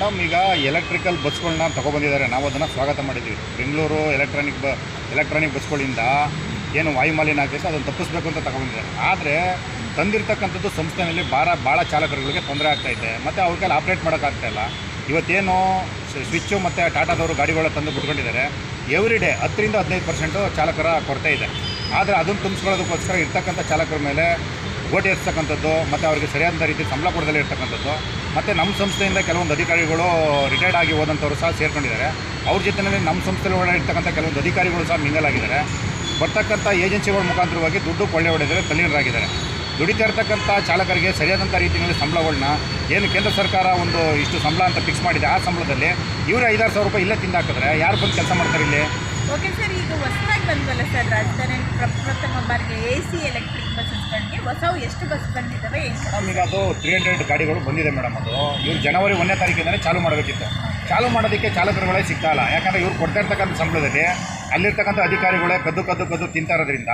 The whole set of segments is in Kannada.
ಮೇಡಮ್ ಈಗ ಎಲೆಕ್ಟ್ರಿಕಲ್ ಬಸ್ಗಳನ್ನ ತಗೊಬಂದಿದ್ದಾರೆ. ನಾವು ಅದನ್ನು ಸ್ವಾಗತ ಮಾಡಿದ್ದೀವಿ ಬೆಂಗಳೂರು ಎಲೆಕ್ಟ್ರಾನಿಕ್ ಬ ಎಲೆಕ್ಟ್ರಾನಿಕ್ ಬಸ್ಗಳಿಂದ ಏನು ವಾಯುಮಾಲಿನ್ಯ ಆಗ್ತೈತೆ ಅದನ್ನು ತಪ್ಪಿಸ್ಬೇಕು ಅಂತ ತಗೊಬಂದಿದ್ದಾರೆ. ಆದರೆ ತಂದಿರ್ತಕ್ಕಂಥದ್ದು ಸಂಸ್ಥೆಯಲ್ಲಿ ಭಾರ ಭಾಳ ಚಾಲಕರುಗಳಿಗೆ ತೊಂದರೆ ಆಗ್ತಾಯಿದೆ ಮತ್ತು ಅವ್ರ ಕೈಲಿ ಆಪ್ರೇಟ್ ಮಾಡೋಕ್ಕಾಗ್ತಾಯಿಲ್ಲ ಇವತ್ತೇನು ಸ್ವಿಚ್ಚು ಮತ್ತು ಟಾಟಾದವರು ಗಾಡಿಗಳ ತಂದು ಬಿಟ್ಕೊಂಡಿದ್ದಾರೆ. ಎವ್ರಿ ಡೇ ಹತ್ತರಿಂದ ಹದಿನೈದು ಪರ್ಸೆಂಟು ಚಾಲಕರ ಕೊರತೆ ಇದೆ. ಆದರೆ ಅದನ್ನು ತುಂಬಿಸ್ಕೊಳ್ಳೋದಕ್ಕೋಸ್ಕರ ಇರ್ತಕ್ಕಂಥ ಚಾಲಕರ ಮೇಲೆ ಗೋಟಿ ಇರ್ತಕ್ಕಂಥದ್ದು ಮತ್ತು ಅವರಿಗೆ ಸರಿಯಾದ ರೀತಿ ಸಂಬಳ ಕೊಡದಲ್ಲೇ ಇರ್ತಕ್ಕಂಥದ್ದು, ಮತ್ತು ನಮ್ಮ ಸಂಸ್ಥೆಯಿಂದ ಕೆಲವೊಂದು ಅಧಿಕಾರಿಗಳು ರಿಟೈರ್ಡ್ ಆಗಿ ಹೋದಂಥವ್ರು ಸಹ ಸೇರ್ಕೊಂಡಿದ್ದಾರೆ. ಅವ್ರ ಜೊತೆಯಲ್ಲಿ ನಮ್ಮ ಸಂಸ್ಥೆಯಲ್ಲಿ ಇರ್ತಕ್ಕಂಥ ಕೆಲವೊಂದು ಅಧಿಕಾರಿಗಳು ಸಹ ಮಿಂಗಲ್ ಆಗಿದ್ದಾರೆ ಬರ್ತಕ್ಕಂಥ ಏಜೆನ್ಸಿಗಳ ಮುಖಾಂತರವಾಗಿ ದುಡ್ಡು ಕೊಳ್ಳೆ ಹೊಡೆದರೆ ತಲ್ಲೀನರಾಗಿದ್ದಾರೆ. ದುಡಿತಾ ಇರ್ತಕ್ಕಂಥ ಚಾಲಕರಿಗೆ ಸರಿಯಾದಂಥ ರೀತಿಯಲ್ಲಿ ಸಂಬಳಗಳನ್ನ ಏನು ಕೇಂದ್ರ ಸರ್ಕಾರ ಒಂದು ಇಷ್ಟು ಸಂಬಳ ಅಂತ ಫಿಕ್ಸ್ ಮಾಡಿದೆ, ಆ ಸಂಬಳದಲ್ಲಿ ಇವರು ಐದಾರು ಸಾವಿರ ರೂಪಾಯಿ ಇಲ್ಲೇ ತಿಂದಾಕಿದ್ರೆ ಯಾರು ಬಂದು ಕೆಲಸ ಮಾಡ್ತಾರೆ ಇಲ್ಲಿ? ಓಕೆ ಸರ್ ಈಗ ಹೊಸದಾಗಿ ಬಂದ್ವಲ್ಲ ಸರ್ ರಾಜಧಾನಿಯಲ್ಲಿ ಪ್ರಪ್ರಥಮ ಬಾರಿಗೆ ಎ ಸಿ ಎಲೆಕ್ಟ್ರಿಕ್ ಬಸ್ಸಸ್ಗಳಿಗೆ ಹೊಸವು ಎಷ್ಟು ಬಸ್ ಬಂದಿದ್ದಾವೆ ಈಗ ಅದು ತ್ರೀ ಹಂಡ್ರೆಡ್ ಗಾಡಿಗಳು ಬಂದಿದೆ ಮೇಡಮ್ ಅದು. ಇವ್ರು ಜನವರಿ ಒಂದನೇ ತಾರೀಕಿಂದಲೇ ಚಾಲೂ ಮಾಡಬೇಕಿತ್ತು. ಚಾಲೂ ಮಾಡೋದಕ್ಕೆ ಚಾಲಕರುಗಳೇ ಸಿಗ್ತಾ ಇಲ್ಲ. ಯಾಕಂದರೆ ಇವ್ರು ಕೊಡ್ತಾ ಇರ್ತಕ್ಕಂಥ ಸಂಬಳದಲ್ಲಿ ಅಲ್ಲಿರ್ತಕ್ಕಂಥ ಅಧಿಕಾರಿಗಳೇ ಕದ್ದು ಕದ್ದು ಕದ್ದು ತಿಂತಾ ಇರೋದ್ರಿಂದ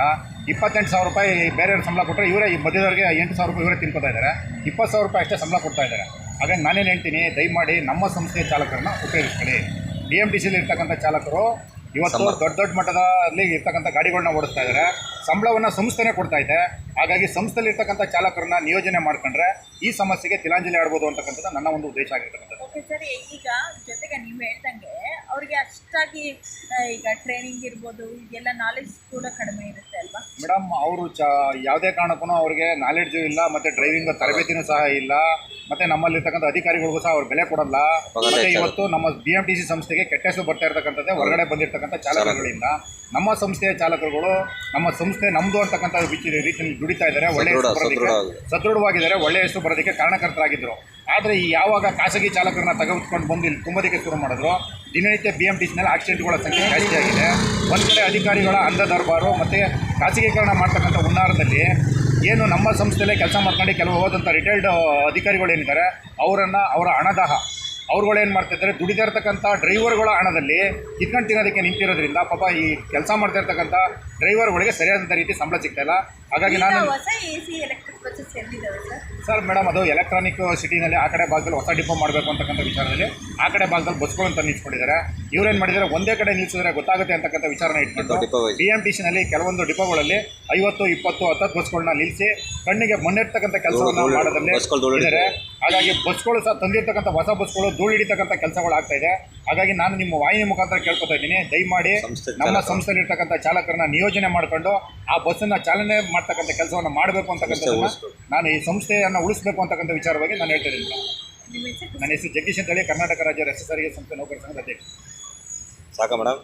ಇಪ್ಪತ್ತೆಂಟು ಸಾವಿರ ರೂಪಾಯಿ ಬೇರೆಯವ್ರ ಸಂಬಳ ಕೊಟ್ಟರೆ ಇವರೇ ಮಧ್ಯದವರಿಗೆ ಎಂಟು ಸಾವಿರ ರೂಪಾಯಿ ಇವರೇ ತಿನ್ಕೋತಾ ಇದ್ದಾರೆ. ಇಪ್ಪತ್ತು ಸಾವಿರ ರೂಪಾಯಿ ಅಷ್ಟೇ ಸಂಬಳ ಕೊಡ್ತಾ ಇದ್ದಾರೆ. ಹಾಗಾಗಿ ನಾನೇನು ಹೇಳ್ತೀನಿ, ದಯಮಾಡಿ ನಮ್ಮ ಸಂಸ್ಥೆಯ ಚಾಲಕರನ್ನ ಉಪಯೋಗಿಸ್ಕೊಳ್ಳಿ. ಡಿ ಎಂ ಟಿ ಸಿಲಿ ಇರ್ತಕ್ಕಂಥ ಚಾಲಕರು ಇವತ್ತು ದೊಡ್ಡ ದೊಡ್ಡ ಮಟ್ಟದಲ್ಲಿ ಇರ್ತಕ್ಕಂಥ ಗಾಡಿಗಳನ್ನ ಓಡಿಸ್ತಾ ಇದ್ದಾರೆ ಸಂಬಳವನ್ನು ಸಂಸ್ಥೆನೇ ಕೊಡ್ತಾ ಇದೆ ಹಾಗಾಗಿ ಸಂಸ್ಥೆಯಲ್ಲಿ ಇರ್ತಕ್ಕಂಥ ಚಾಲಕರನ್ನ ನಿಯೋಜನೆ ಮಾಡ್ಕೊಂಡ್ರೆ ಈ ಸಮಸ್ಯೆಗೆ ತಿಲಾಂಜಲಿ ಆಡ್ಬೋದು ಅಂತಕ್ಕಂಥದ್ದು ನನ್ನ ಒಂದು ಉದ್ದೇಶ ಆಗಿರ್ತಕ್ಕಂಥದ್ದು. Okay sir. ಈಗ ಜೊತೆಗೆ ನೀವು ಹೇಳ್ದಂಗೆ ಅವರಿಗೆ ಅಷ್ಟಾಗಿ ಈಗ ಟ್ರೈನಿಂಗ್ ಇರ್ಬೋದು ಈಗೆಲ್ಲ ನಾಲೆಜ್ ಕೂಡ ಕಡಿಮೆ ಇರುತ್ತೆ ಅಲ್ವಾ? ಮೇಡಮ್ ಅವರು ಚ ಯಾವುದೇ ಕಾರಣಕ್ಕೂ ಅವ್ರಿಗೆ ನಾಲೆಡ್ಜು ಇಲ್ಲ ಮತ್ತೆ ಡ್ರೈವಿಂಗ್ ತರಬೇತಿನೂ ಸಹ ಇಲ್ಲ. ಮತ್ತು ನಮ್ಮಲ್ಲಿರ್ತಕ್ಕಂಥ ಅಧಿಕಾರಿಗಳಿಗೂ ಸಹ ಅವ್ರು ಬೆಲೆ ಕೊಡಲ್ಲ. ಮತ್ತು ಇವತ್ತು ನಮ್ಮ ಬಿ ಎಂ ಟಿ ಸಿ ಸಂಸ್ಥೆಗೆ ಕೆಟ್ಟ ಹೆಸರು ಬರ್ತಾ ಇರತಕ್ಕಂಥದ್ದೇ ಹೊರಗಡೆ ಬಂದಿರತಕ್ಕಂಥ ಚಾಲಕರುಗಳಿಂದ. ನಮ್ಮ ಸಂಸ್ಥೆಯ ಚಾಲಕರುಗಳು ನಮ್ಮ ಸಂಸ್ಥೆ ನಮ್ಮದು ಅಂತಕ್ಕಂಥ ರೀತಿಯಲ್ಲಿ ದುಡಿತಾ ಇದ್ದಾರೆ ಒಳ್ಳೆ ಹೆಸರು ಬರೋದಕ್ಕೆ ಸದೃಢವಾಗಿದ್ದಾರೆ ಒಳ್ಳೆಯ ಹೆಸರು ಬರೋದಕ್ಕೆ ಕಾರಣಕರ್ತರಾಗಿದ್ದರು ಆದರೆ ಈ ಯಾವಾಗ ಖಾಸಗಿ ಚಾಲಕರನ್ನ ತೆಗೆದುಕೊಂಡು ಬಂದು ಇಲ್ಲಿ ತುಂಬೋದಕ್ಕೆ ಶುರು ಮಾಡಿದ್ರು ದಿನನಿತ್ಯ ಬಿ ಎಂ ಟಿ ಸಿನಲ್ಲಿ ಆಕ್ಸಿಡೆಂಟ್ಗಳ ಸಂಖ್ಯೆ ಜಾಸ್ತಿ ಆಗಿದೆ. ಒಂದು ಕಡೆ ಅಧಿಕಾರಿಗಳ ಅಂಧ ದರ್ಬಾರು ಮತ್ತು ಖಾಸಗೀಕರಣ ಮಾಡ್ತಕ್ಕಂಥ ಹುನ್ನಾರದಲ್ಲಿ ಏನು ನಮ್ಮ ಸಂಸ್ಥೆಯಲ್ಲೇ ಕೆಲಸ ಮಾಡ್ಕೊಂಡು ಕೆಲವು ಹೋದಂಥ ರಿಟೈರ್ಡ್ ಅಧಿಕಾರಿಗಳು ಏನಿದ್ದಾರೆ ಅವರನ್ನು ಅವರ ಹಣದಾಹ ಅವ್ರುಗಳು ಏನು ಮಾಡ್ತಿದ್ದಾರೆ ದುಡಿದೇ ಇರ್ತಕ್ಕಂಥ ಡ್ರೈವರ್ಗಳ ಹಣದಲ್ಲಿ ಕಿತ್ಕೊಂಡು ತಿನ್ನೋದಕ್ಕೆ ನಿಂತಿರೋದ್ರಿಂದ ಪಾಪ ಈ ಕೆಲಸ ಮಾಡ್ತಾ ಇರ್ತಕ್ಕಂಥ ಡ್ರೈವರ್ಗಳಿಗೆ ಸರಿಯಾದಂಥ ರೀತಿ ಸಂಬಳ ಸಿಗ್ತಾಯಿಲ್ಲ ಹಾಗಾಗಿ ನಾನು ಸರ್? ಮೇಡಮ್ ಅದು ಎಲೆಕ್ಟ್ರಾನಿಕ್ ಸಿಟಿನಲ್ಲಿ ಆ ಕಡೆ ಭಾಗದಲ್ಲಿ ಹೊಸ ಡಿಪೋ ಮಾಡಬೇಕು ಅಂತಕ್ಕಂಥ ವಿಚಾರದಲ್ಲಿ ಆ ಕಡೆ ಭಾಗದಲ್ಲಿ ಬಸ್ಗಳು ಅಂತ ನಿಲ್ಸ್ಕೊಂಡಿದ್ದಾರೆ. ಇವ್ರೇನು ಮಾಡಿದ್ದಾರೆ ಒಂದೇ ಕಡೆ ನಿಲ್ಸಿದ್ರೆ ಗೊತ್ತಾಗುತ್ತೆ ಅಂತಕ್ಕಂಥ ವಿಚಾರನ ಇಟ್ಕೊಂಡು ಬಿ ಎಂ ಟಿ ಸಿನಲ್ಲಿ ಕೆಲವೊಂದು ಡಿಪೋಗಳಲ್ಲಿ ಐವತ್ತು ಇಪ್ಪತ್ತು ಹತ್ತತ್ತು ಬಸ್ಗಳನ್ನ ನಿಲ್ಲಿಸಿ ಕಣ್ಣಿಗೆ ಮಣ್ಣಿರ್ತಕ್ಕಂಥ ಕೆಲಸವನ್ನು ಮಾಡೋದ್ರಲ್ಲಿ ಇದ್ದಾರೆ. ಹಾಗಾಗಿ ಬಸ್ಗಳು ಸಹ ತಂದಿರ್ತಕ್ಕಂಥ ಹೊಸ ಬಸ್ಗಳು ಧೂಳು ಹಿಡಿತಕ್ಕಂಥ ಕೆಲಸಗಳು ಆಗ್ತಾ ಇದೆ. ಹಾಗಾಗಿ ನಾನು ನಿಮ್ಮ ವಾಹಿನಿ ಮುಖಾಂತರ ಕೇಳ್ಕೊತಾ ಇದ್ದೀನಿ. ದಯಮಾಡಿ ನಮ್ಮ ಸಂಸ್ಥೆಯಲ್ಲಿ ಇರ್ತಕ್ಕಂಥ ಚಾಲಕರನ್ನ ನಿಯೋಜನೆ ಮಾಡಿಕೊಂಡು ಆ ಬಸ್ಸನ್ನ ಚಾಲನೆ ಮಾಡ್ತಕ್ಕಂಥ ಕೆಲಸವನ್ನು ಮಾಡಬೇಕು ಅಂತಕ್ಕಂಥ ನಾನು ಈ ಸಂಸ್ಥೆಯನ್ನು ಉಳಿಸಬೇಕು ಅಂತಕ್ಕಂಥ ವಿಚಾರವಾಗಿ ನಾನು ಹೇಳ್ತಾ ಇದ್ದೀನಿ. ಹೆಸರು? ನನ್ನ ಹೆಸರು ಜಗದೀಶ್ ಅಂತ ಹೇಳಿ ಕರ್ನಾಟಕ ರಾಜ್ಯ ರಸ್ತೆ ಸಾರಿಗೆ ಸಂಸ್ಥೆ ನೌಕರ ಸಂಘದ ಅಧ್ಯಕ್ಷ. ಸಾಕ ಮೇಡಮ್